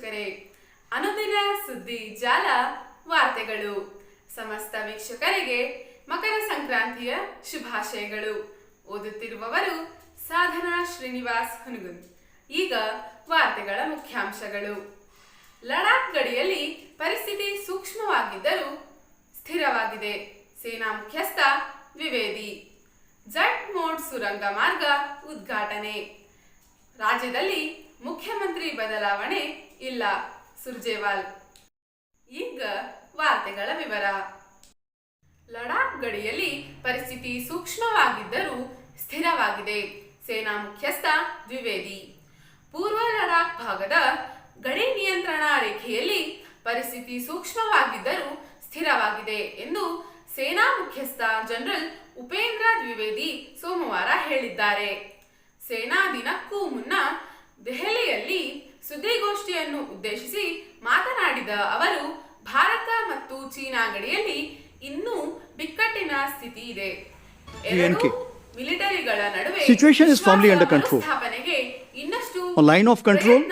ವೀಕ್ಷಕರೇ, ಅನುದಿನ ಸುದ್ದಿ, ಜಾಲ, ವಾರ್ತೆಗಳು. ಸಮಸ್ತ ವೀಕ್ಷಕರಿಗೆ ಮಕರ ಸಂಕ್ರಾಂತಿಯ ಶುಭಾಶಯಗಳು. ಓದುತ್ತಿರುವವರು ಸಾಧನಾ ಶ್ರೀನಿವಾಸ್ ಹುನಗುನ್ ಈಗ ವಾರ್ತೆಗಳ ಮುಖ್ಯಾಂಶಗಳು. ಲಡಾಖ್ ಗಡಿಯಲ್ಲಿ ಪರಿಸ್ಥಿತಿ ಸೂಕ್ಷ್ಮವಾಗಿದ್ದರೂ ಸ್ಥಿರವಾಗಿದೆ. ಸೇನಾ ಮುಖ್ಯಸ್ಥ ದ್ವಿವೇದಿ. ಜಟ್ ಮೋಡ್ ಸುರಂಗ ಮಾರ್ಗ ಉದ್ಘಾಟನೆ. ರಾಜ್ಯದಲ್ಲಿ ಮುಖ್ಯಮಂತ್ರಿ ಬದಲಾವಣೆ ಇಲ್ಲ, ಸುರ್ಜೇವಾಲ್. ಈಗ ವಾರ್ತೆಗಳ ವಿವರ. ಲಡಾಖ್ ಗಡಿಯಲ್ಲಿ ಪರಿಸ್ಥಿತಿ ಸೂಕ್ಷ್ಮವಾಗಿದ್ದರೂ ಸ್ಥಿರವಾಗಿದೆ. ಸೇನಾ ಮುಖ್ಯಸ್ಥ ದ್ವಿವೇದಿ. ಪೂರ್ವ ಲಡಾಖ್ ಭಾಗದ ಗಡಿ ನಿಯಂತ್ರಣ ರೇಖೆಯಲ್ಲಿ ಪರಿಸ್ಥಿತಿ ಸೂಕ್ಷ್ಮವಾಗಿದ್ದರೂ ಸ್ಥಿರವಾಗಿದೆ ಎಂದು ಸೇನಾ ಮುಖ್ಯಸ್ಥ ಜನರಲ್ ಉಪೇಂದ್ರ ದ್ವಿವೇದಿ ಸೋಮವಾರ ಹೇಳಿದ್ದಾರೆ. ಸೇನಾ ದಿನಕ್ಕೂ ಮುನ್ನ ದೆಹಲಿಯಲ್ಲಿ ಸುದ್ದಿಗೋಷ್ಠಿಯನ್ನು ಉದ್ದೇಶಿಸಿ ಮಾತನಾಡಿದ ಅವರು ಭಾರತ ಮತ್ತು ಚೀನಾ ಗಡಿಯಲ್ಲಿ ಇನ್ನೂ ಬಿಕ್ಕಟ್ಟಿನ ಸ್ಥಿತಿ ಇದೆ. ಮಿಲಿಟರಿಗಳ ನಡುವೆ situation is formally under control control. ಇನ್ನಷ್ಟು line of control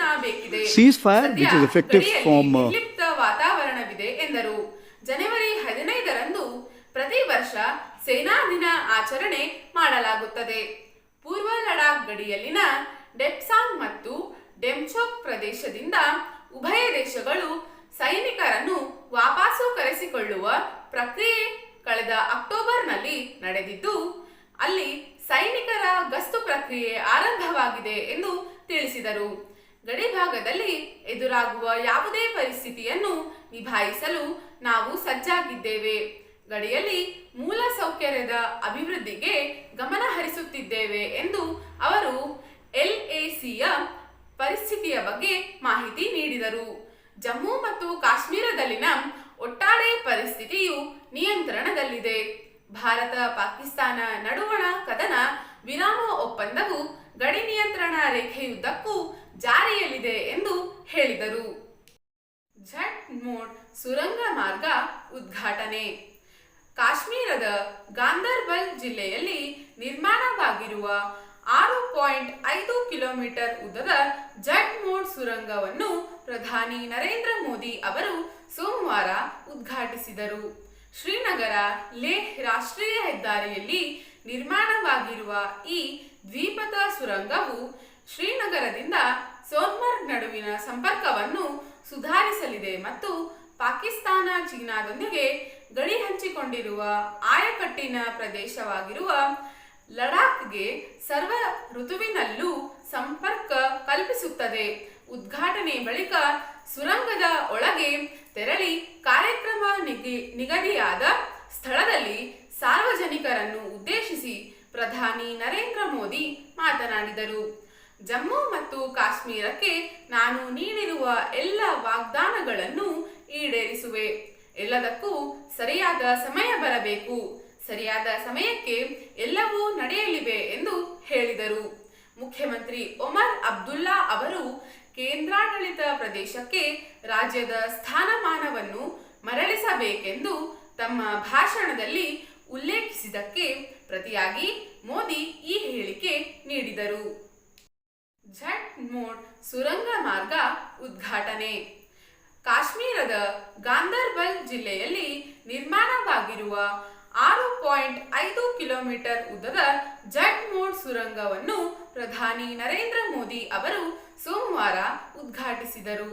ceasefire which is effective from ನಿರ್ಲಿಪ್ತ ವಾತಾವರಣವಿದೆ ಎಂದರು. ಜನವರಿ ಹದಿನೈದರಂದು ಪ್ರತಿ ವರ್ಷ ಸೇನಾ ದಿನ ಆಚರಣೆ ಮಾಡಲಾಗುತ್ತದೆ. ಪೂರ್ವ ಲಡಾಖ್ ಗಡಿಯಲ್ಲಿನ ಡೆಪ್ಸಾಂಗ್ ಮತ್ತು ಡೆಮ್ಚೋಕ್ ಪ್ರದೇಶದಿಂದ ಉಭಯ ದೇಶಗಳು ಸೈನಿಕರನ್ನು ವಾಪಸು ಕರೆಸಿಕೊಳ್ಳುವ ಪ್ರಕ್ರಿಯೆ ಕಳೆದ ಅಕ್ಟೋಬರ್ನಲ್ಲಿ ನಡೆದಿದ್ದು, ಅಲ್ಲಿ ಸೈನಿಕರ ಗಸ್ತು ಪ್ರಕ್ರಿಯೆ ಆರಂಭವಾಗಿದೆ ಎಂದು ತಿಳಿಸಿದರು. ಗಡಿ ಭಾಗದಲ್ಲಿ ಎದುರಾಗುವ ಯಾವುದೇ ಪರಿಸ್ಥಿತಿಯನ್ನು ನಿಭಾಯಿಸಲು ನಾವು ಸಜ್ಜಾಗಿದ್ದೇವೆ. ಗಡಿಯಲ್ಲಿ ಮೂಲ ಸೌಕರ್ಯದ ಅಭಿವೃದ್ಧಿಗೆ ಗಮನ ಹರಿಸುತ್ತಿದ್ದೇವೆ ಎಂದು ಅವರು ಎಲ್ಎಸಿಯ ಪರಿಸ್ಥಿತಿಯ ಬಗ್ಗೆ ಮಾಹಿತಿ ನೀಡಿದರು. ಜಮ್ಮು ಮತ್ತು ಕಾಶ್ಮೀರದಲ್ಲಿನ ಒಟ್ಟಾರೆ ಪರಿಸ್ಥಿತಿಯು ನಿಯಂತ್ರಣದಲ್ಲಿದೆ. ಭಾರತ ಪಾಕಿಸ್ತಾನ ನಡುವಣ ಕದನ ವಿರಾಮ ಒಪ್ಪಂದವು ಗಡಿ ನಿಯಂತ್ರಣ ರೇಖೆಯುದ್ದಕ್ಕೂ ಜಾರಿಯಲ್ಲಿದೆ ಎಂದು ಹೇಳಿದರು. ಝಟ್ ಮೋಡ್ ಸುರಂಗ ಮಾರ್ಗ ಉದ್ಘಾಟನೆ. ಕಾಶ್ಮೀರದ ಗಾಂಧರ್ಬಲ್ ಜಿಲ್ಲೆಯಲ್ಲಿ ನಿರ್ಮಾಣವಾಗಿರುವ ಆರು ಪಾಯಿಂಟ್ ಐದು ಕಿಲೋಮೀಟರ್ ಉದ್ದದ ಜಟ್ ಮೋಡ್ ಸುರಂಗವನ್ನು ಪ್ರಧಾನಿ ನರೇಂದ್ರ ಮೋದಿ ಅವರು ಸೋಮವಾರ ಉದ್ಘಾಟಿಸಿದರು. ಶ್ರೀನಗರ ಲೇಹ್ ರಾಷ್ಟ್ರೀಯ ಹೆದ್ದಾರಿಯಲ್ಲಿ ನಿರ್ಮಾಣವಾಗಿರುವ ಈ ದ್ವೀಪದ ಸುರಂಗವು ಶ್ರೀನಗರದಿಂದ ಸೋನ್ಮರ್ಗ್ ನಡುವಿನ ಸಂಪರ್ಕವನ್ನು ಸುಧಾರಿಸಲಿದೆ ಮತ್ತು ಪಾಕಿಸ್ತಾನ ಚೀನಾದೊಂದಿಗೆ ಗಡಿ ಹಂಚಿಕೊಂಡಿರುವ ಆಯಕಟ್ಟಿನ ಪ್ರದೇಶವಾಗಿರುವ ಲಡಾಖ್ಗೆ ಸರ್ವ ಋತುವಿನಲ್ಲೂ ಸಂಪರ್ಕ ಕಲ್ಪಿಸುತ್ತದೆ. ಉದ್ಘಾಟನೆ ಬಳಿಕ ಸುರಂಗದ ಒಳಗೆ ತೆರಳಿ ಕಾರ್ಯಕ್ರಮ ನಿಗಿ- ನಿಗದಿಯಾದ ಸ್ಥಳದಲ್ಲಿ ಸಾರ್ವಜನಿಕರನ್ನು ಉದ್ದೇಶಿಸಿ ಪ್ರಧಾನಿ ನರೇಂದ್ರ ಮೋದಿ ಮಾತನಾಡಿದರು. ಜಮ್ಮು ಮತ್ತು ಕಾಶ್ಮೀರಕ್ಕೆ ನಾನು ನೀಡಿರುವ ಎಲ್ಲ ವಾಗ್ದಾನಗಳನ್ನು ಈಡೇರಿಸುವೆ. ಎಲ್ಲದಕ್ಕೂ ಸರಿಯಾದ ಸಮಯ ಬರಬೇಕು. ಸರಿಯಾದ ಸಮಯಕ್ಕೆ ಎಲ್ಲವೂ ನಡೆಯಲಿವೆ ಎಂದು ಹೇಳಿದರು. ಮುಖ್ಯಮಂತ್ರಿ ಒಮರ್ ಅಬ್ದುಲ್ಲಾ ಅವರು ಕೇಂದ್ರಾಡಳಿತ ಪ್ರದೇಶಕ್ಕೆ ರಾಜ್ಯದ ಸ್ಥಾನಮಾನವನ್ನು ಮರಳಿಸಬೇಕೆಂದು ತಮ್ಮ ಭಾಷಣದಲ್ಲಿ ಉಲ್ಲೇಖಿಸಿದ್ದಕ್ಕೆ ಪ್ರತಿಯಾಗಿ ಮೋದಿ ಈ ಹೇಳಿಕೆ ನೀಡಿದರು. ಝಟ್ ಮೋಡ್ ಸುರಂಗ ಮಾರ್ಗ ಉದ್ಘಾಟನೆ. ಕಾಶ್ಮೀರದ ಗಾಂಧರ್ಬಲ್ ಜಿಲ್ಲೆಯಲ್ಲಿ ನಿರ್ಮಾಣವಾಗಿರುವ ಆರು ಪಾಯಿಂಟ್ ಐದು ಕಿಲೋಮೀಟರ್ ಉದ್ದದ ಜಟ್ ಮೋಡ್ ಸುರಂಗವನ್ನು ಪ್ರಧಾನಿ ನರೇಂದ್ರ ಮೋದಿ ಅವರು ಸೋಮವಾರ ಉದ್ಘಾಟಿಸಿದರು.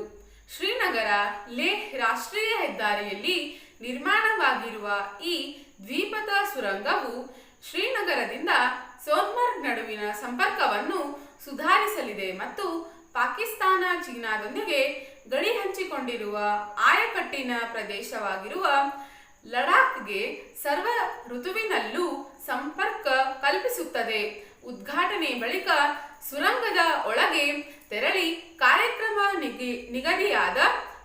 ಶ್ರೀನಗರ ಲೇಹ್ ರಾಷ್ಟ್ರೀಯ ಹೆದ್ದಾರಿಯಲ್ಲಿ ನಿರ್ಮಾಣವಾಗಿರುವ ಈ ದ್ವೀಪದ ಸುರಂಗವು ಶ್ರೀನಗರದಿಂದ ಸೋನ್ಮರ್ಗ್ ನಡುವಿನ ಸಂಪರ್ಕವನ್ನು ಸುಧಾರಿಸಲಿದೆ ಮತ್ತು ಪಾಕಿಸ್ತಾನ ಚೀನಾದೊಂದಿಗೆ ಗಡಿ ಹಂಚಿಕೊಂಡಿರುವ ಆಯಕಟ್ಟಿನ ಪ್ರದೇಶವಾಗಿರುವ ಲಡಾಖ್ಗೆ ಸರ್ವ ಋತುವಿನಲ್ಲೂ ಸಂಪರ್ಕ ಕಲ್ಪಿಸುತ್ತದೆ. ಉದ್ಘಾಟನೆ ಬಳಿಕ ಸುರಂಗದ ಒಳಗೆ ತೆರಳಿ ಕಾರ್ಯಕ್ರಮ ನಿಗಿ- ನಿಗದಿಯಾದ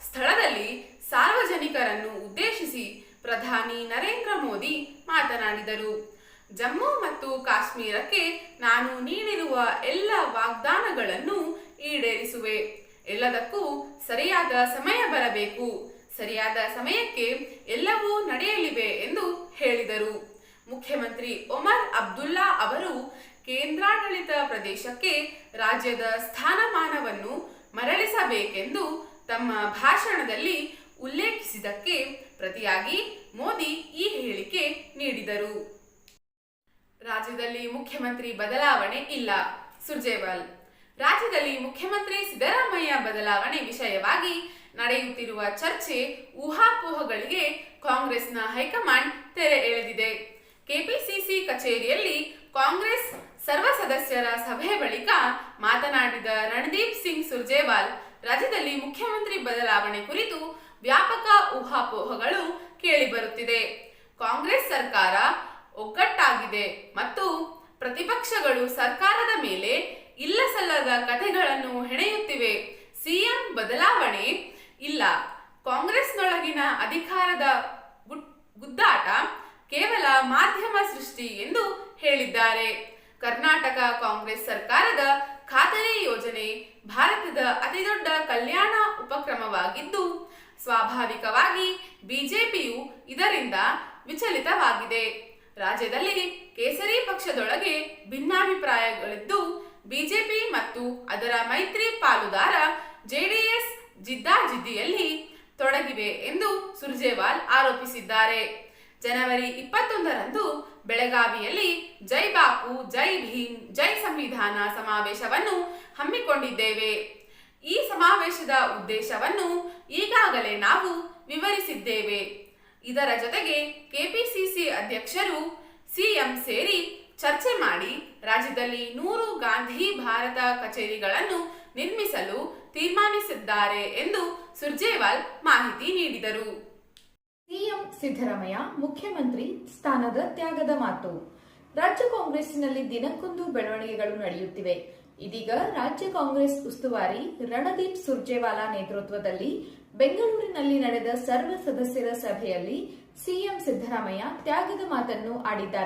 ಸ್ಥಳದಲ್ಲಿ ಸಾರ್ವಜನಿಕರನ್ನು ಉದ್ದೇಶಿಸಿ ಪ್ರಧಾನಿ ನರೇಂದ್ರ ಮೋದಿ ಮಾತನಾಡಿದರು. ಜಮ್ಮು ಮತ್ತು ಕಾಶ್ಮೀರಕ್ಕೆ ನಾನು ನೀಡಿರುವ ಎಲ್ಲ ವಾಗ್ದಾನಗಳನ್ನು ಈಡೇರಿಸುವೆ. ಎಲ್ಲದಕ್ಕೂ ಸರಿಯಾದ ಸಮಯ ಬರಬೇಕು. ಸರಿಯಾದ ಸಮಯಕ್ಕೆ ಎಲ್ಲವೂ ನಡೆಯಲಿವೆ ಎಂದು ಹೇಳಿದರು. ಮುಖ್ಯಮಂತ್ರಿ ಒಮರ್ ಅಬ್ದುಲ್ಲಾ ಅವರು ಕೇಂದ್ರಾಡಳಿತ ಪ್ರದೇಶಕ್ಕೆ ರಾಜ್ಯದ ಸ್ಥಾನಮಾನವನ್ನು ಮರಳಿಸಬೇಕೆಂದು ತಮ್ಮ ಭಾಷಣದಲ್ಲಿ ಉಲ್ಲೇಖಿಸಿದ್ದಕ್ಕೆ ಪ್ರತಿಯಾಗಿ ಮೋದಿ ಈ ಹೇಳಿಕೆ ನೀಡಿದರು. ರಾಜ್ಯದಲ್ಲಿ ಮುಖ್ಯಮಂತ್ರಿ ಬದಲಾವಣೆ ಇಲ್ಲ. ಸುರ್ಜೇವಾಲ್ ರಾಜ್ಯದಲ್ಲಿ ಮುಖ್ಯಮಂತ್ರಿ ಸಿದ್ದರಾಮಯ್ಯ ಬದಲಾವಣೆ ವಿಷಯವಾಗಿ ನಡೆಯುತ್ತಿರುವ ಚರ್ಚೆ ಊಹಾಪೋಹಗಳಿಗೆ ಕಾಂಗ್ರೆಸ್ನ ಹೈಕಮಾಂಡ್ ತೆರೆ ಎಳೆದಿದೆ. ಕೆಪಿಸಿಸಿ ಕಚೇರಿಯಲ್ಲಿ ಕಾಂಗ್ರೆಸ್ ಸರ್ವ ಸದಸ್ಯರ ಸಭೆ ಬಳಿಕ ಮಾತನಾಡಿದ ರಣದೀಪ್ ಸಿಂಗ್ ಸುರ್ಜೇವಾಲ್, ರಾಜ್ಯದಲ್ಲಿ ಮುಖ್ಯಮಂತ್ರಿ ಬದಲಾವಣೆ ಕುರಿತು ವ್ಯಾಪಕ ಊಹಾಪೋಹಗಳು ಕೇಳಿಬರುತ್ತಿದೆ. ಕಾಂಗ್ರೆಸ್ ಸರ್ಕಾರ ಒಗ್ಗಟ್ಟಾಗಿದೆ ಮತ್ತು ಪ್ರತಿಪಕ್ಷಗಳು ಸರ್ಕಾರದ ಮೇಲೆ ಇಲ್ಲಸಲ್ಲದ ಕಥೆಗಳನ್ನು ಹೆಣೆಯುತ್ತಿವೆ. ಸಿಎಂ ಬದಲಾವಣೆ ಇಲ್ಲ. ಕಾಂಗ್ರೆಸ್ನೊಳಗಿನ ಅಧಿಕಾರದ ಗುದ್ದಾಟ ಕೇವಲ ಮಾಧ್ಯಮ ಸೃಷ್ಟಿ ಎಂದು ಹೇಳಿದ್ದಾರೆ. ಕರ್ನಾಟಕ ಕಾಂಗ್ರೆಸ್ ಸರ್ಕಾರದ ಖಾತರಿ ಯೋಜನೆ ಭಾರತದ ಅತಿದೊಡ್ಡ ಕಲ್ಯಾಣ ಉಪಕ್ರಮವಾಗಿದ್ದು, ಸ್ವಾಭಾವಿಕವಾಗಿ ಬಿಜೆಪಿಯು ಇದರಿಂದ ವಿಚಲಿತವಾಗಿದೆ. ರಾಜ್ಯದಲ್ಲಿ ಕೇಸರಿ ಪಕ್ಷದೊಳಗೆ ಭಿನ್ನಾಭಿಪ್ರಾಯಗಳಿದ್ದು, ಬಿಜೆಪಿ ಮತ್ತು ಅದರ ಮೈತ್ರಿ ಪಾಲುದಾರ ಜಿದ್ದಾಜಿದ್ದಿಯಲ್ಲಿ ತೊಡಗಿವೆ ಎಂದು ಸುರ್ಜೇವಾಲ್ ಆರೋಪಿಸಿದ್ದಾರೆ. ಜನವರಿ ಇಪ್ಪತ್ತೊಂದರಂದು ಬೆಳಗಾವಿಯಲ್ಲಿ ಜೈ ಬಾಪು, ಜೈ ಭೀಮ್, ಜೈ ಸಂವಿಧಾನ ಸಮಾವೇಶವನ್ನು ಹಮ್ಮಿಕೊಂಡಿದ್ದೇವೆ. ಈ ಸಮಾವೇಶದ ಉದ್ದೇಶವನ್ನು ಈಗಾಗಲೇ ನಾವು ವಿವರಿಸಿದ್ದೇವೆ. ಇದರ ಜೊತೆಗೆ ಕೆಪಿಸಿಸಿ ಅಧ್ಯಕ್ಷರು ಸಿಎಂ ಸೇರಿ ಚರ್ಚೆ ಮಾಡಿ ರಾಜ್ಯದಲ್ಲಿ ನೂರು ಗಾಂಧಿ ಭಾರತ ಕಚೇರಿಗಳನ್ನು ನಿರ್ಮಿಸಲು ತೀರ್ಮಾನಿಸಿದ್ದಾರೆ ಎಂದು ಸುರ್ಜೇವಾಲ್ ಮಾಹಿತಿ ನೀಡಿದರು. ಸಿಎಂ ಸಿದ್ದರಾಮಯ್ಯ, ಮುಖ್ಯಮಂತ್ರಿ ಸ್ಥಾನದ ತ್ಯಾಗದ ಮಾತು. ರಾಜ್ಯ ಕಾಂಗ್ರೆಸ್ನಲ್ಲಿ ದಿನಕ್ಕೊಂದು ಬೆಳವಣಿಗೆಗಳು ನಡೆಯುತ್ತಿವೆ. ಇದೀಗ ರಾಜ್ಯ ಕಾಂಗ್ರೆಸ್ ಉಸ್ತುವಾರಿ ರಣದೀಪ್ ಸುರ್ಜೇವಾಲಾ ನೇತೃತ್ವದಲ್ಲಿ ಬೆಂಗಳೂರಿನಲ್ಲಿ ನಡೆದ ಸರ್ವ ಸದಸ್ಯರ ಸಭೆಯಲ್ಲಿ ಸಿಎಂ ಸಿದ್ದರಾಮಯ್ಯ ತ್ಯಾಗದ ಮಾತನ್ನು ಆಡಿದ್ದಾರೆ.